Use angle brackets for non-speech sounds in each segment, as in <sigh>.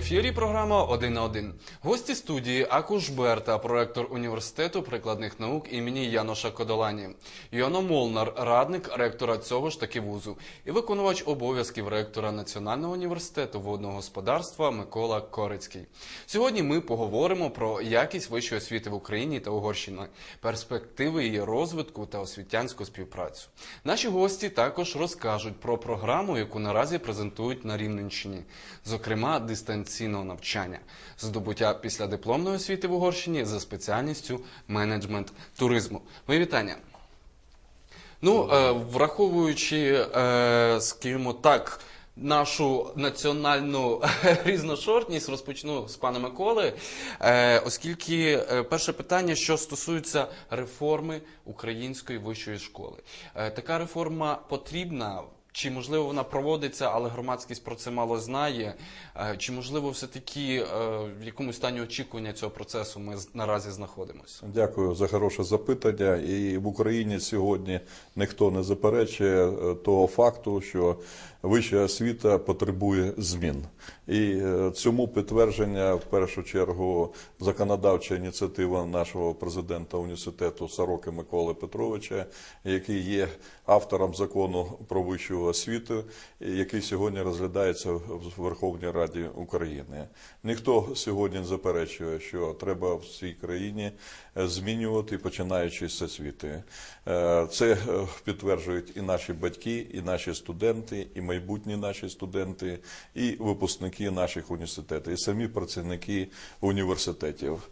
ефірі. Програма «Один на один». Гості студії Акуш Берта, проректор університету прикладних наук імені Яноша Кодолані, Йоно Молнар, радник ректора цього ж таки вузу, і виконувач обов'язків ректора Національного університету водного господарства Микола Корицький. Сьогодні ми поговоримо про якість вищої освіти в Україні та Угорщині, перспективи її розвитку та освітянську співпрацю. Наші гості також розкажуть про програму, яку наразі презентують на Рівненщині, зокрема дистанційного навчання, здобуття післядипломної освіти в Угорщині за спеціальністю менеджмент туризму. Мої вітання. Ну, е, враховуючи, е, скажімо так, нашу національну <laughs> різношортність, розпочну з пана Миколи, е, оскільки е, перше питання, що стосується реформи української вищої школи. Е, така реформа потрібна. Чи можливо вона проводиться, але громадськість про це мало знає? Е, Чи можливо все-таки е, в якомусь стані очікування цього процесу ми наразі знаходимося? Дякую за хороше запитання. І в Україні сьогодні ніхто не заперечує е, того факту, що вища освіта потребує змін. І е, цьому підтвердження в першу чергу законодавча ініціатива нашого президента університету Сороки Миколи Петровича, який є автором закону про вищу освіту, який сьогодні розглядається в Верховній Раді України. Ніхто сьогодні не заперечує, що треба в цій країні е, змінювати, починаючи з освіти. Е, Це підтверджують і наші батьки, і наші студенти, і майбутні наші студенти, і випускники наших університетів, і самі працівники університетів.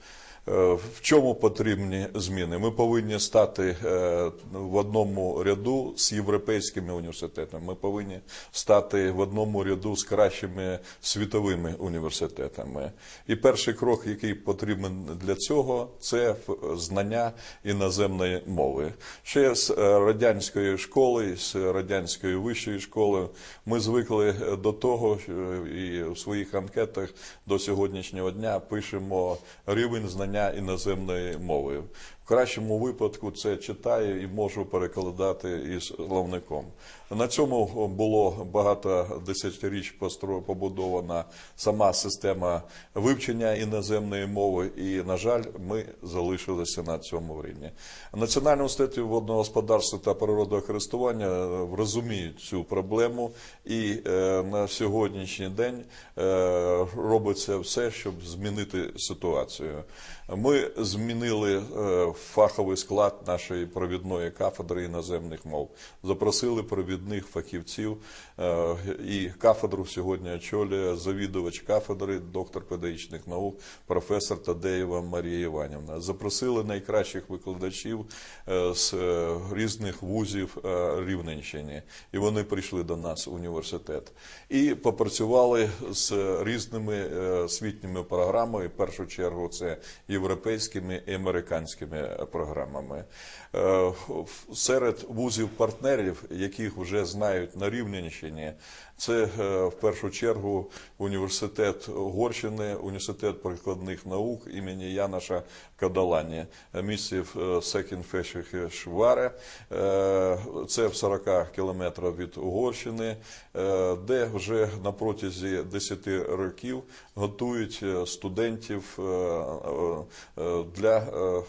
Е, В чому потрібні зміни? Ми повинні стати е, в одному ряду з європейськими університетами. Ми повинні стати в одному ряду з кращими світовими університетами. І перший крок, який потрібен для цього, це знання іноземної мови. Ще з е, радянської школи, з радянської вищої школи, ми звикли до того, і в своїх анкетах до сьогоднішнього дня пишемо рівень знання іноземної мови. Кращому випадку це читаю і можу перекладати із словником. На цьому було багато десятиріч побудована сама система вивчення іноземної мови, і, на жаль, ми залишилися на цьому рівні. Національний університет водного господарства та природокористування е, розуміють цю проблему, і е, на сьогоднішній день е, робиться все, щоб змінити ситуацію. Ми змінили фаховий склад нашої провідної кафедри іноземних мов, запросили провідних фахівців, е, і кафедру сьогодні очолює завідувач кафедри, доктор педагогічних наук, професор Тадеєва Марія Іванівна. Запросили найкращих викладачів е, з е, різних вузів Рівненщини, і вони прийшли до нас в університет і попрацювали з різними освітніми програмами. В першу чергу це європейськими і американськими програмами. Е, Серед вузів-партнерів, яких вже знають на Рівненщині, це е, в першу чергу університет Угорщини, університет прикладних наук імені Яноша Кадалані, місців Секінфеших Шваре. Е, Це в 40 кілометрах від Угорщини, е, де вже на протязі 10 років готують е, студентів е, е, для е,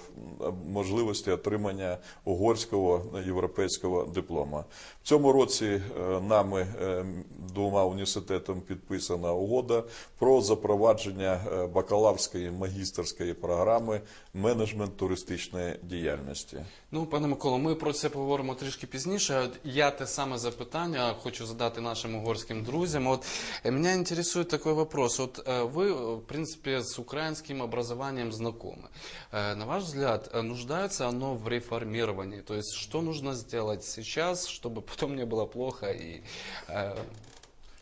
можливості отримання угорського європейського диплома. В цьому році е, нами е, двома університетами підписана угода про запровадження е, бакалаврської магістерської програми менеджмент туристичної діяльності. Ну, пане Миколо, ми про це поговоримо трішки пізніше. От Я те саме запитання хочу задати нашим угорським друзям. От э, меня интересует такой вопрос. Вот э, вы, э, в принципе, с украинским образованием знакомы. Э, На ваш взгляд, э, нуждается оно в реформировании? То есть, что нужно сделать сейчас, чтобы потом не было плохо и э,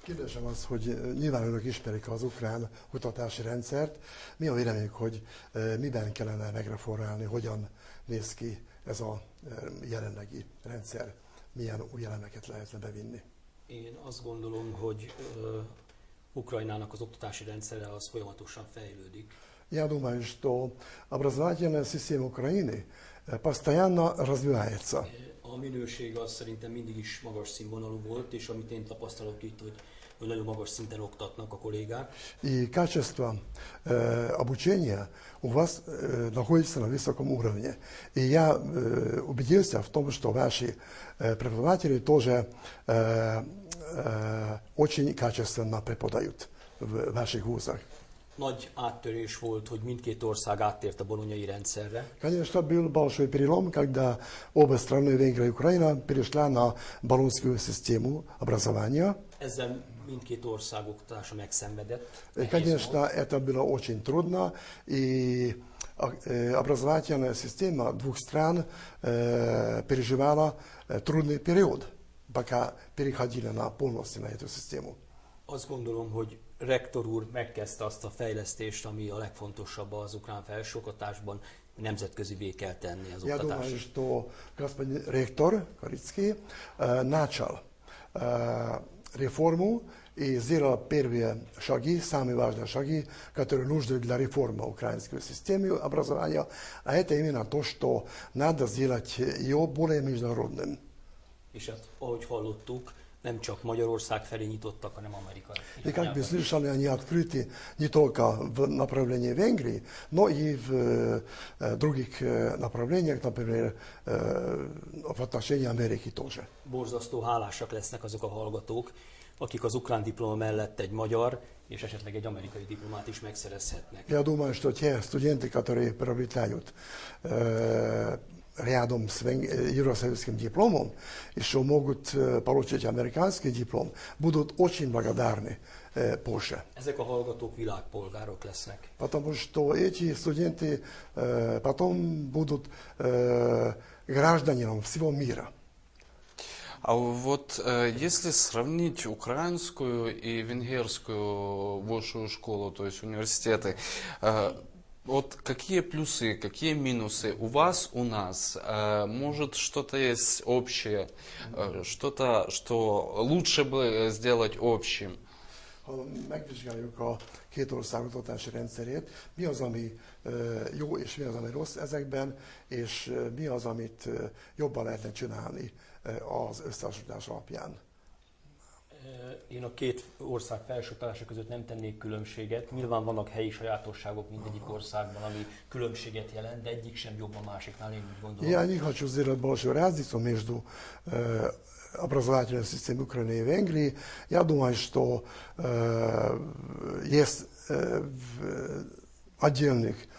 Kérdésem az, hogy eh, nyilván önök ismerik az ukrán kutatási rendszert. Mi a véleményük, hogy eh, miben kellene megreformálni, hogyan néz ki ez a eh, jelenlegi rendszer, milyen új elemeket lehetne bevinni? Én azt gondolom, hogy ö, Ukrajnának az oktatási rendszere az folyamatosan fejlődik. Я думаю, что образовательная система Украины э, постоянно развивается. A minőség az szerintem mindig is magas színvonalú volt, és amit én tapasztalok itt, hogy hogy nagyon magas szinten oktatnak a kollégák. И качество э, обучения у вас э, находится на высоком уровне. И я э, убедился в том, что ваши э, преподаватели тоже э, э, очень качественно преподают в ваших вузах. Nagy áttörés volt, hogy mindkét ország áttért a bolonyai rendszerre. Конечно, был большой перелом, когда оба страны, Венгрия и Украина, перешла на баллонскую систему образования. Ezzel mindkét ország oktatása megszenvedett. И, Nehéz конечно, volt. это было очень трудно, и а, э, образовательная система двух стран э, переживала э, трудный период, пока переходили на полностью на эту систему. Azt gondolom, hogy rektor úr megkezdte azt a fejlesztést, ami a legfontosabb az ukrán felsőoktatásban, nemzetközivé kell tenni az Я думаю, oktatást. что господин ректор Корицкий э, начал э, реформу и сделал первые шаги, самые важные шаги, которые нужны для реформы украинской системы образования. А это именно то, что надо сделать ее более международным. És hát, ahogy hallottuk, nem csak Magyarország felé nyitottak, hanem Amerika И как бы irányába. слышали, они открыты не только в направлении Венгрии, но и в э, других э, направлениях, например, э, в отношении Америки тоже. Borzasztó hálásak lesznek azok a hallgatók, akik az ukrán diploma mellett egy magyar és esetleg egy amerikai diplomát is megszerezhetnek. Я думаю, что те студенты, которые приобретают э, рядом с вен- э, евросоюзским дипломом, еще могут э, получить американский диплом, будут очень благодарны э, позже. Ezek a hallgatók világpolgárok lesznek. Потому что эти студенты потом будут гражданином всего мира. А вот э, если сравнить украинскую и венгерскую высшую школу, то есть университеты, э, вот какие плюсы, какие минусы у вас, у нас? Э, может, что-то есть общее, э, что-то, что лучше бы сделать общим? Ha megvizsgáljuk a két ország oktatási rendszerét, mi az, ami jó és mi az, ami rossz ezekben, és mi az, amit jobban lehetne csinálni az összehasonlítás alapján. Én a két ország felsőoktatása között nem tennék különbséget. Nyilván vannak helyi sajátosságok mindegyik országban, ami különbséget jelent, de egyik sem jobb a másiknál, én úgy gondolom. Я не хочу сделать большую разницу между э, образовательной системой Украины и Венгрии. Я думаю, что э, есть э, в отдельных э, во-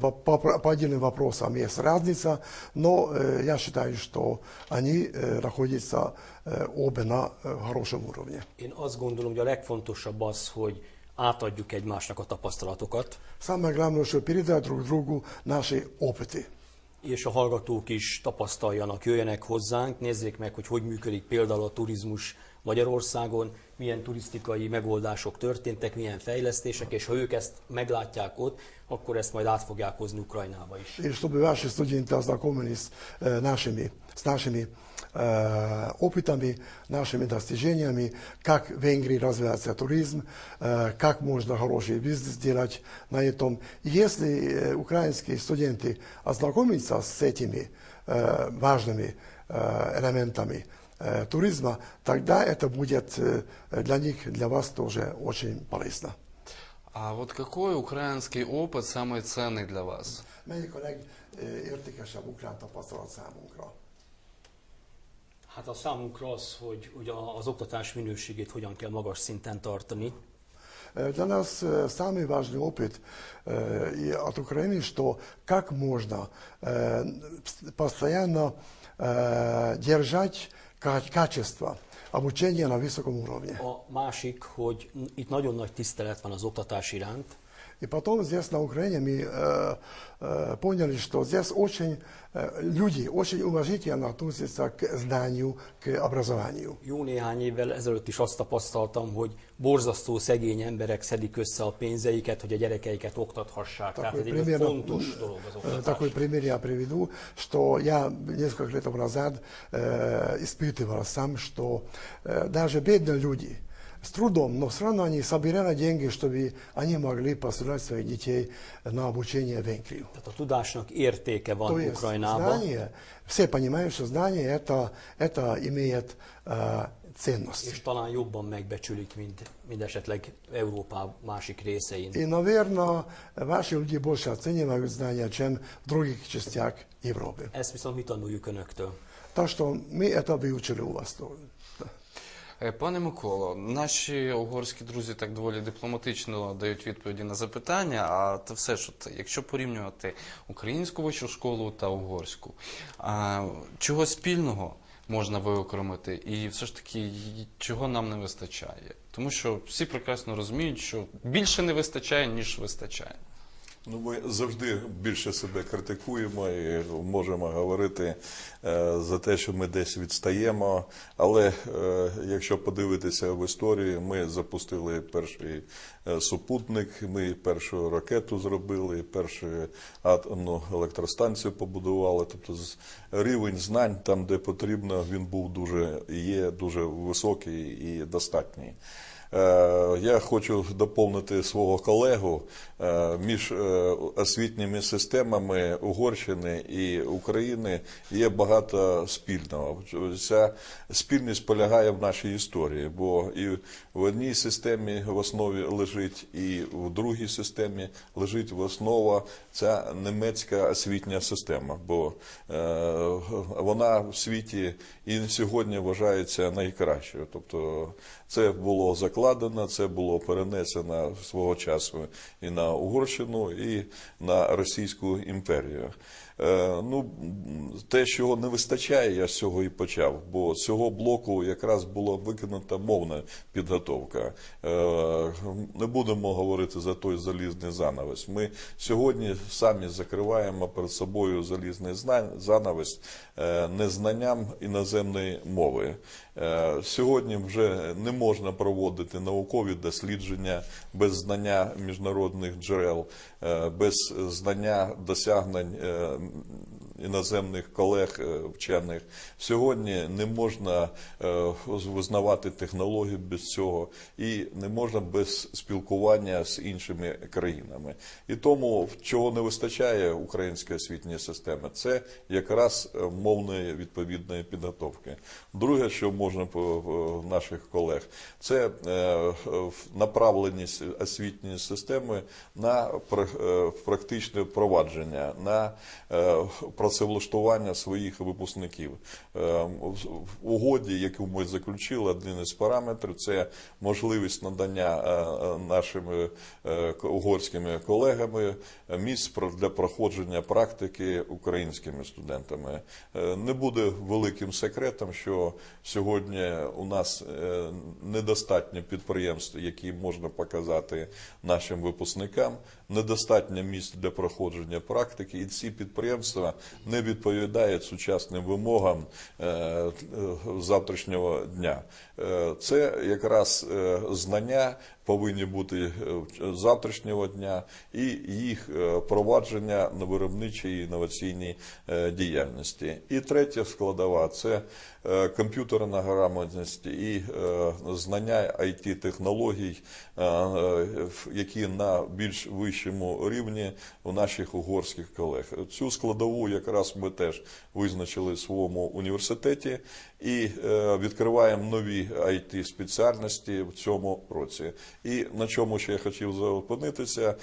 по, по отдельным вопросам есть разница, но э, я считаю, что они э, находятся э, оба на э, хорошем уровне. Én azt gondolom, hogy a legfontosabb az, hogy átadjuk egymásnak a tapasztalatokat, Самое главное, что передать друг другу наши опыты. és a hallgatók is tapasztaljanak, jöjjenek hozzánk, nézzék meg, hogy hogy működik például a turizmus Magyarországon, milyen turisztikai megoldások történtek, milyen fejlesztések, és ha ők ezt meglátják ott, akkor ezt majd át fogják hozni Ukrajnába is. и чтобы ваши студенты ознакомились э, нашими, с нашими э, опытами, нашими достижениями, как в Венгрии развивается туризм, э, как можно хороший бизнес сделать на этом. И Если э, украинские студенты ознакомятся с этими э, важными э, элементами э, туризма, тогда это будет э, для них, для вас тоже очень полезно. А вот какой украинский опыт самый ценный для вас? Melyik a legértékesebb ukrán tapasztalat számunkra? Hát a számunkra az, hogy ugye az oktatás minőségét hogyan kell magas szinten tartani, Э, Для нас э, самый важный опыт э, от Украины, что как можно э, постоянно э, держать ка- качество обучения на высоком уровне. A másik, hogy itt nagyon nagy tisztelet van az oktatás iránt, И потом здесь на Украине мы э, э, поняли, что здесь очень э, люди очень уважительно относятся к знанию, к образованию. Jó néhány évvel ezelőtt is azt tapasztaltam, hogy borzasztó szegény emberek szedik össze a pénzeiket, hogy a gyerekeiket oktathassák. Tehát ez Такой, egy примерно, fontos dolog az э, oktatás. такой пример я приведу, что я несколько лет тому назад э, испытывал сам, что э, даже бедные люди с трудом, но все равно они собирали деньги, чтобы они могли посылать своих детей на обучение в Венгрию. Tehát a tudásnak értéke van То есть Ukrajnában, знание, все понимают, что знание это, это имеет э, ценnosti. és talán jobban megbecsülik, mint, mint esetleg Európá másik részein. I naверно, ваши люди больше оценивают знания, чем в других частях Европы. Ezt viszont mi tanuljuk önöktől. Так что мы это выучили у вас. Е, Пане Миколо, наші угорські друзі так доволі дипломатично дають відповіді на запитання. А то все ж, якщо порівнювати українську вищу школу та угорську, чого спільного можна виокремити, і все ж таки чого нам не вистачає? Тому що всі прекрасно розуміють, що більше не вистачає, ніж вистачає. Ну, ми завжди більше себе критикуємо і можемо говорити е, за те, що ми десь відстаємо. Але е, якщо подивитися в історії, ми запустили перший е, супутник, ми першу ракету зробили, першу атомну електростанцію побудували. Тобто рівень знань там, де потрібно, він був дуже є дуже високий і достатній. Е, Я хочу доповнити свого колегу Е, між е, освітніми системами Угорщини і України є багато спільного. Ця спільність полягає в нашій історії, бо і в одній системі в основі лежить, і в другій системі лежить в основа ця німецька освітня система, бо вона в світі і сьогодні вважається найкращою. Тобто це було закладено, це було перенесено свого часу і на Угорщину, і на Російську імперію. Е, Ну, те, чого не вистачає, я з цього і почав, бо з цього блоку якраз була викинута мовна підготовка. Е, Не будемо говорити за той залізний занавес. Ми сьогодні самі закриваємо перед собою залізний занавес е, незнанням іноземної мови. Сьогодні вже не можна проводити наукові дослідження без знання міжнародних джерел, без знання досягнень е, іноземних колег е, вчених. Сьогодні не можна е, визнавати технології без цього, і не можна без спілкування з іншими країнами. І тому чого не вистачає української освітньої системи, це якраз е, мовної відповідної підготовки. Друге, що можна по наших колег, це направленість освітньої системи на пр- практичне впровадження, на е, працевлаштування своїх випускників. Е, В угоді, яку ми заключили, один із параметрів це можливість надання е, е, нашими е, угорськими колегами місць для проходження практики українськими студентами. Не буде великим секретом, що сьогодні у нас недостатньо підприємств, які можна показати нашим випускникам, недостатньо місць для проходження практики, і ці підприємства не відповідають сучасним вимогам е, е, завтрашнього дня. Е, Це якраз е, знання повинні бути е, завтрашнього дня і їх провадження на виробничій інноваційній діяльності. І третя складова це комп'ютерна грамотність і знання it технологій, які на більш вищому рівні у наших угорських колег. Цю складову якраз ми теж визначили в своєму університеті і е, відкриваємо нові it спеціальності в цьому році. І на чому ще я хотів зупинитися, е,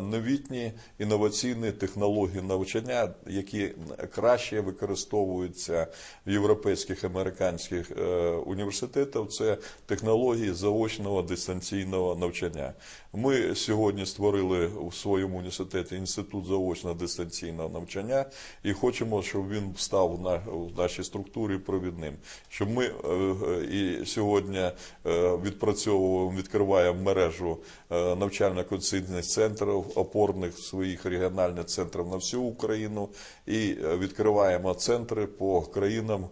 новітні інноваційні технології навчання, які краще використовуються в європейських американських е, університетах, це технології заочного дистанційного навчання. Ми сьогодні створили у своєму університеті інститут заочного дистанційного навчання і хочемо, щоб він став на в нашій структурі провідним. Щоб ми е, е, і сьогодні е, відпрацьовуємо, відкриваємо мережу навчально-концильних центрів, опорних своїх регіональних центрів на всю Україну, і відкриваємо центри по країнам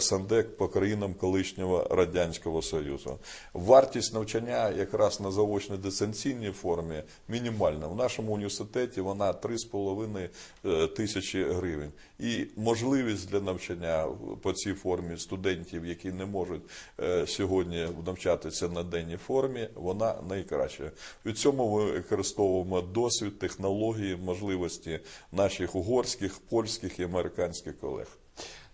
СНД, по країнам колишнього радянського союзу. Вартість навчання якраз на заочно дистанційній формі мінімальна. В нашому університеті вона 3,5 е, тисячі гривень. І можливість для навчання по цій формі студентів, які не можуть е, сьогодні навчатися на денній формі, вона найкраща. В цьому ми використовуємо досвід, технології, можливості наших угорських, польських і американських колег.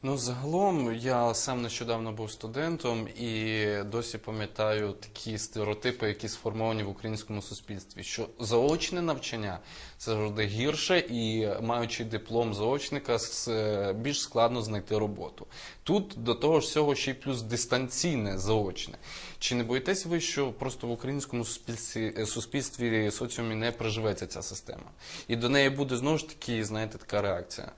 Ну, загалом я сам нещодавно був студентом і досі пам'ятаю такі стереотипи, які сформовані в українському суспільстві, що заочне навчання це завжди гірше, і маючи диплом заочника, більш складно знайти роботу. Тут до того ж всього ще й плюс дистанційне заочне. Чи не боїтесь ви, що просто в українському суспільстві, суспільстві соціумі не приживеться ця система? І до неї буде знову ж таки, знаєте, така реакція.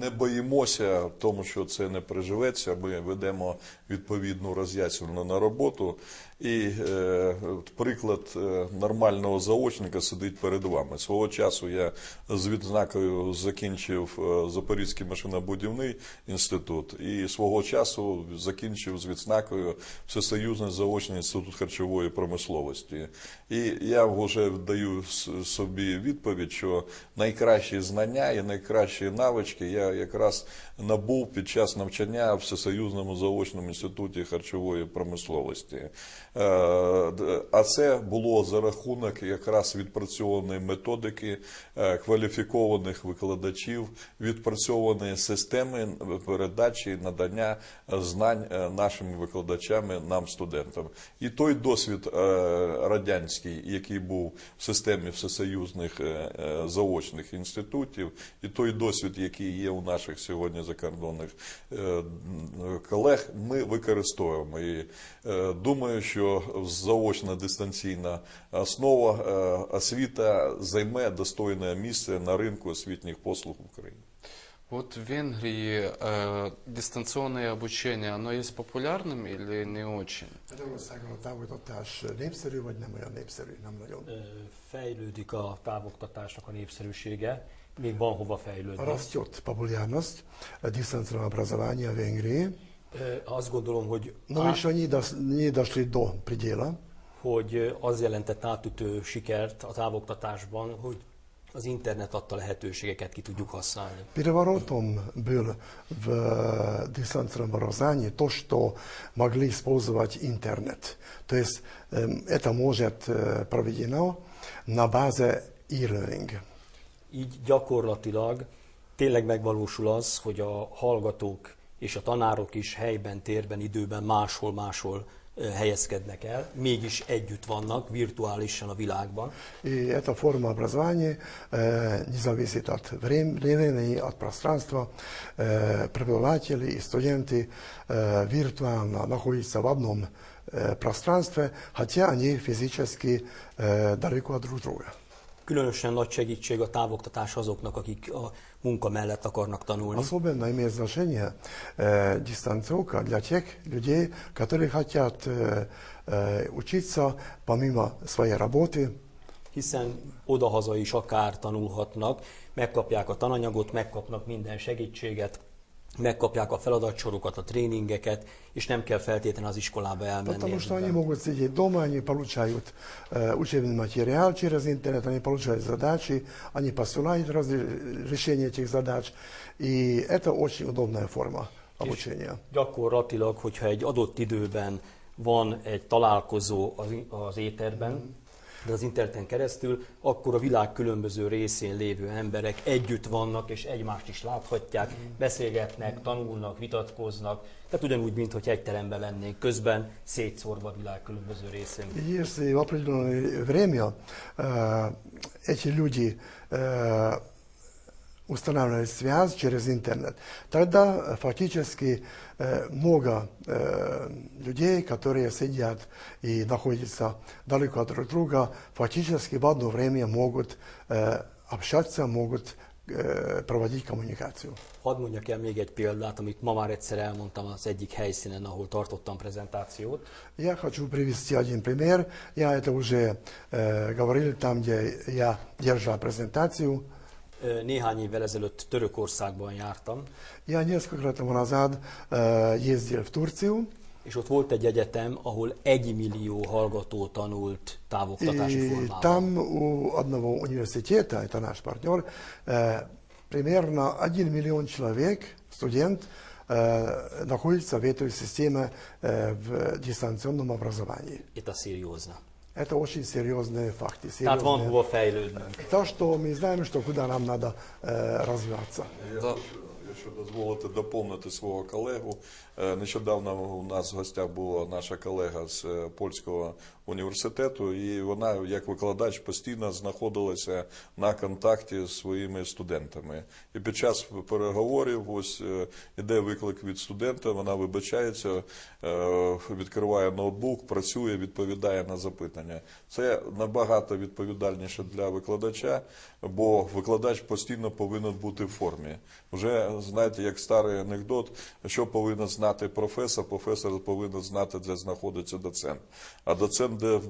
Не боїмося тому, що це не приживеться. Ми ведемо відповідну роз'яснювальну на роботу. І е, приклад е, нормального заочника сидить перед вами. Свого часу я з відзнакою закінчив е, Запорізький машинобудівний інститут, і свого часу закінчив з відзнакою Всесоюзний заочний інститут харчової промисловості. І я вже даю собі відповідь, що найкращі знання і найкращі навички я якраз набув під час навчання в Всесоюзному заочному інституті харчової промисловості. Е, А це було за рахунок якраз відпрацьованої методики, е, кваліфікованих викладачів, відпрацьованої системи передачі надання знань е, нашими викладачами, нам, студентам. І той досвід радянський, який був в системі всесоюзних заочних інститутів, і той досвід, який є у наших сьогодні закордонних колег, ми використовуємо. І думаю, що заочна дистанційна основа е, освіта займе достойне місце на ринку освітніх послуг в Україні. Вот в Венгрии э, дистанционное обучение, оно есть популярным или не очень? Magyarországon a távoltatás népszerű, vagy nem olyan népszerű, nem nagyon. Fejlődik a távoktatásnak a népszerűsége, még van hova fejlődni. Растет популярность дистанционного образования в Венгрии, Azt gondolom, hogy, но á- еще не, дос- не дошли до предела. hogy ö, az jelentett átütő sikert a távoktatásban, hogy az internet adta lehetőségeket ki tudjuk használni. Переворотом был в э, дистанционном образовании то, что могли использовать интернет. То есть эм, это может э, проведено на базе e-learning. Így gyakorlatilag tényleg megvalósul az, hogy a hallgatók és a tanárok is helyben, térben, időben máshol-máshol ö, helyezkednek el, mégis együtt vannak virtuálisan a világban. И эта форма образования э, не зависит от врем- времени, от пространства. Э, преподаватели и студенты э, виртуально находятся в одном э, пространстве, хотя они физически э, далеко от друг друга. Különösen nagy segítség a távoktatás azoknak, akik a munka mellett akarnak tanulni. Особенно имеет значение э, дистанционка для тех людей, которые хотят э, э, учиться помимо своей работы, hiszen odahaza is akár tanulhatnak, megkapják a tananyagot, megkapnak minden segítséget, megkapják a feladatsorokat, a tréningeket, és nem kell feltétlenül az iskolába elmenni. Потому что они ezután. могут сидеть дома, они получают э, учебный материал через интернет, они получают задачи, они посылают разли- решение этих задач. И это очень удобная форма обучения. Gyakorlatilag, hogyha egy adott időben van egy találkozó az, az éterben, de az interneten keresztül, akkor a világ különböző részén lévő emberek együtt vannak, és egymást is láthatják, beszélgetnek, tanulnak, vitatkoznak, tehát ugyanúgy, mintha egy teremben lennénk, közben szétszórva a világ különböző részén. И Если в определенное время э, эти люди э, устанавливают связь через интернет, тогда э, фактически э, много э, людей, которые сидят и находятся далеко от друг друга, фактически в одно время могут э, общаться, могут э, проводить коммуникацию. Hadd mondjak el még egy példát, amit ma már egyszer elmondtam az egyik helyszínen, ahol tartottam prezentációt. Я хочу привести один пример. Я это уже э, говорил там, где я держал презентацию. Ö, Néhány évvel ezelőtt Törökországban jártam, Я несколько лет тому назад э, ездил в Турцию, és ott volt egy egyetem, ahol egy millió hallgató tanult távoktatási и formában. там у одного университета, это наш партнер, э, примерно 1 миллион человек, студент, э, находится в этой системе э, в дистанционном образовании. Itt a szériózna. Это очень серьезные факты. Tehát van серьезные. hova fejlődnünk. То, что мы знаем, что куда нам надо э, развиваться. Да. Якщо дозволите доповнити свого колегу, Е, нещодавно у нас в гостях була наша колега з е, польського університету, і вона, як викладач, постійно знаходилася на контакті з своїми студентами. І під час переговорів ось е, іде виклик від студента, вона вибачається, е, відкриває ноутбук, працює, відповідає на запитання. Це набагато відповідальніше для викладача, бо викладач постійно повинен бути в формі. Вже знаєте, як старий анекдот, що повинен знати професор, професор повинен знати, де знаходиться доцент. А доцент, де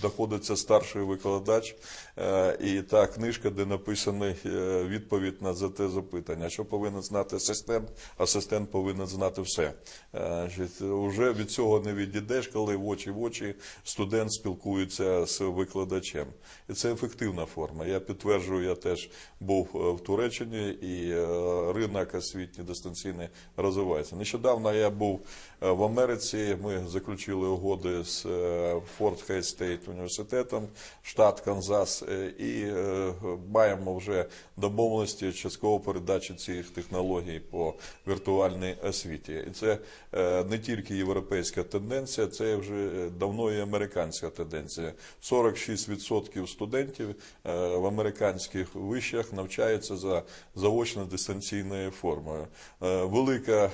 знаходиться старший викладач, е, і та книжка, де написана е, відповідь на за те запитання. Що повинен знати асистент? Асистент повинен знати все. Е, Уже від цього не відійдеш, коли в очі в очі студент спілкується з викладачем. І це ефективна форма. Я підтверджую, я теж був в Туреччині, і ринок освітній дистанційний розвивається. Нещодавно я був е, в Америці. Ми заключили угоди з Форт Хей Стейт університетом, штат Канзас, е, і е, маємо вже домовленості частково передачі цих технологій по віртуальній освіті. І це не тільки європейська тенденція, це вже давно і американська тенденція. 46% студентів в американських вишах навчаються за заочно-дистанційною формою. Е, Велика,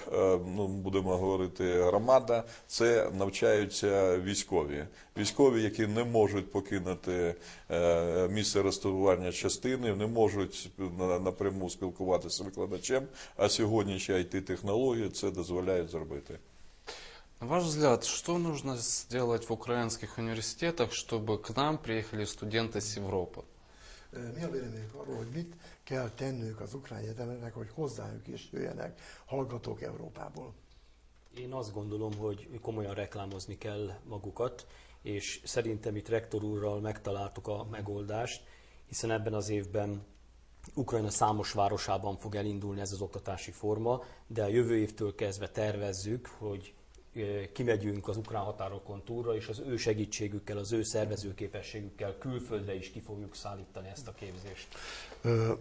ну будемо говорити, громада це навчаються військові. Військові, які не можуть покинути е, місце розташування частини, не можуть на- напряму спілкуватися з викладачем, а сьогоднішні it технології це дозволяють зробити. На ваш взгляд, что нужно сделать в украинских университетах, чтобы к нам приехали студенты с Европы? Ö, Mi a véleményük arról, hogy mit kell tennünk az ukrán egyetemeknek, hogy hozzájuk is jöjjenek hallgatók Európából? Én azt gondolom, hogy komolyan reklámozni kell magukat, és szerintem itt rektor úrral megtaláltuk a megoldást, hiszen ebben az évben Ukrajna számos városában fog elindulni ez az oktatási forma, de a jövő évtől kezdve tervezzük, hogy ö, kimegyünk az ukrán határokon túlra, és az ő segítségükkel, az ő szervezőképességükkel külföldre is ki fogjuk szállítani ezt a képzést. Э,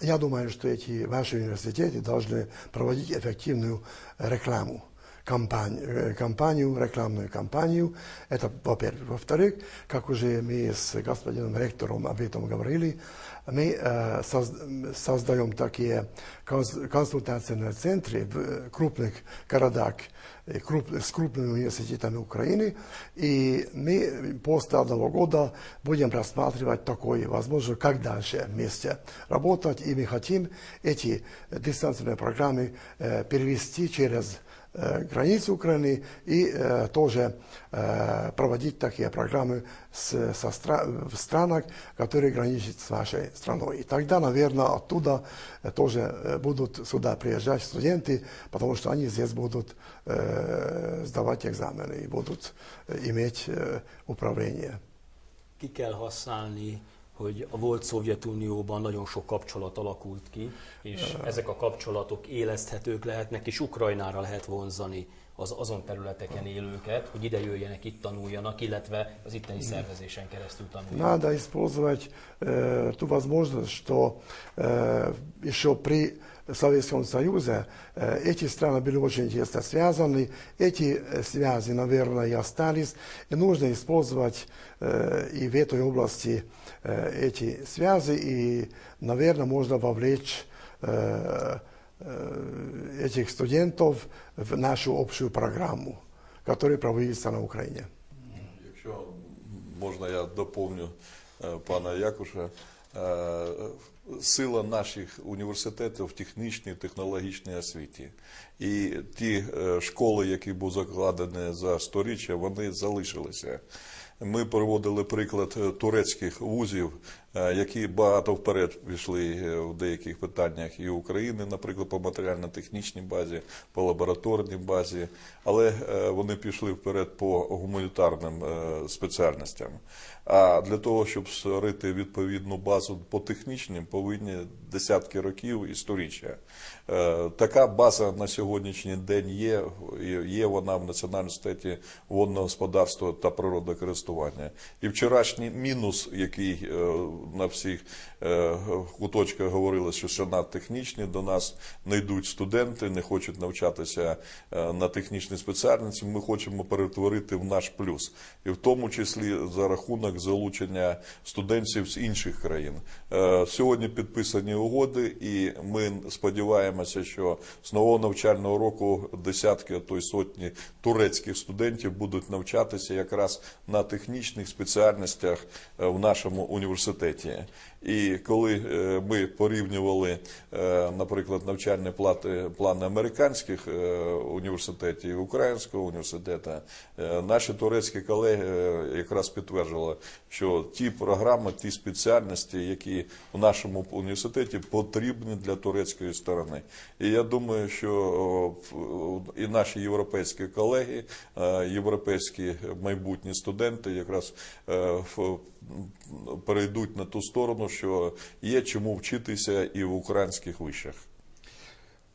Я думаю, что эти ваши университеты должны проводить эффективную рекламу. Кампань, э, кампанию, рекламную кампанию. Это во-первых. Во-вторых, как уже мы с господином ректором об этом говорили, мы э, соз- создаем такие конс- консультационные центры в крупных городах э, круп- с крупными университетами Украины. И мы после одного года будем рассматривать такое, возможно, как дальше вместе работать. И мы хотим эти дистанционные программы э, перевести через э, границу Украины и э, тоже э, проводить такие программы с- со стра- в странах, которые граничат с нашей страной. И тогда, наверное, оттуда э, тоже э, будут сюда приезжать студенты, потому что они здесь будут э, сдавать экзамены и будут э, иметь э, uправление. Ki kell használni, Hogy a volt Szovjetunióban nagyon sok kapcsolat alakult ki, és ezek a kapcsolatok éleszthetők lehetnek, és Ukrajnára lehet vonzani az azon területeken élőket, hogy ide jöjjenek, itt tanuljanak, illetve az itteni szervezésen keresztül tanuljanak. Надо использовать э, ту возможность, что э, еще при Советском Союзе э, эти страны были очень тесно связаны, эти связи, наверное, и остались, и нужно использовать э, и в этой области э, эти связи, и, наверное, можно вовлечь э, этих студентов в нашу общую программу, которая проводится на Украине. Якщо можна, я доповню е, пана Якуша. Е, Сила наших університетів в технічній технологічній освіті. І ті е, школи, які були закладені за сторіччя, вони залишилися. Ми проводили приклад турецьких вузів, які багато вперед пішли е, в деяких питаннях і України, наприклад, по матеріально-технічній базі, по лабораторній базі, але е, вони пішли вперед по гуманітарним е, спеціальностям. А для того, щоб створити відповідну базу по технічним, повинні десятки років і сторіччя. Е, Така база на сьогоднішній день є, є вона в Національному університеті водного господарства та природокористування. І вчорашній мінус, який е, на всіх е, куточках говорили, що ще надтехнічні, до нас не йдуть студенти, не хочуть навчатися е, на технічній спеціальності. Ми хочемо перетворити в наш плюс, і в тому числі за рахунок залучення студентів з інших країн. Е, Сьогодні підписані угоди, і ми сподіваємося, що з нового навчального року десятки, а то й сотні турецьких студентів будуть навчатися якраз на технічних спеціальностях в нашому університеті. І коли е, ми порівнювали, е, наприклад, навчальні плати плани американських е, університетів українського університету, наші турецькі колеги якраз підтверджували, що ті програми, ті спеціальності, які в нашому університеті потрібні для турецької сторони. І я думаю, що і наші європейські колеги, європейські майбутні студенти якраз в- перейдуть на ту сторону, що є чому вчитися і в українських вишах.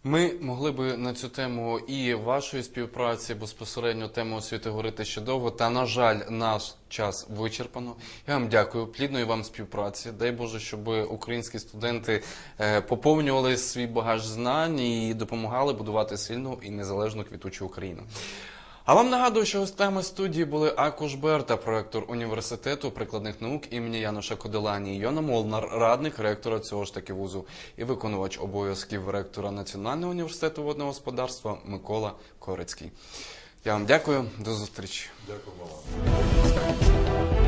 Ми могли би на цю тему і вашої співпраці безпосередньо тему освіти говорити ще довго. Та на жаль, наш час вичерпано. Я вам дякую, плідної вам співпраці. Дай Боже, щоб українські студенти е, поповнювали свій багаж знань і допомагали будувати сильну і незалежну квітучу Україну. А вам нагадую, що гостями студії були Акуш Берта, проектор університету прикладних наук імені Януша Коделані, Йона Молнар, радник ректора цього ж таки вузу і виконувач обов'язків ректора Національного університету водного господарства Микола Корицький. Я вам дякую, до зустрічі. Дякую вам.